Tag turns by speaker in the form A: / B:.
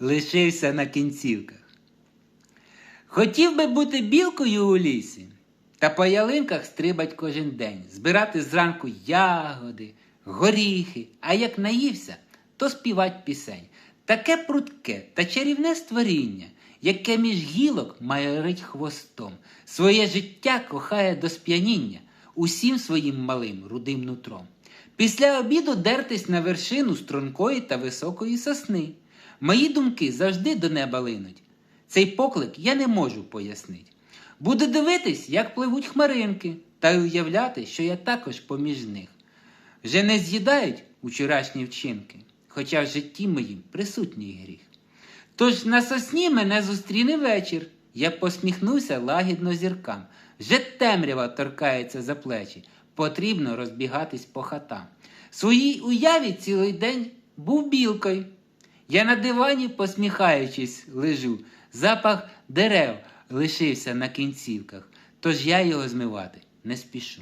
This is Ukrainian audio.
A: лишився на кінцівках. Хотів би бути білкою у лісі, та по ялинках стрибать кожен день, збирати зранку ягоди, горіхи, а як наївся, то співать пісень. Таке прудке та чарівне створіння, яке між гілок майорить хвостом, своє життя кохає до сп'яніння усім своїм малим рудим нутром. Після обіду дертись на вершину стрункої та високої сосни. Мої думки завжди до неба линуть. Цей поклик я не можу пояснити. Буду дивитись, як пливуть хмаринки, та й уявляти, що я також поміж них. Вже не з'їдають учорашні вчинки, хоча в житті моїм присутній гріх. Тож на сосні мене зустріне вечір, я посміхнуся лагідно зіркам. Вже темрява торкається за плечі, потрібно розбігатись по хатам. Своїй уяві цілий день був білкою. Я на дивані, посміхаючись, лежу. Запах дерев лишився на кінцівках, тож я його змивати не спішу.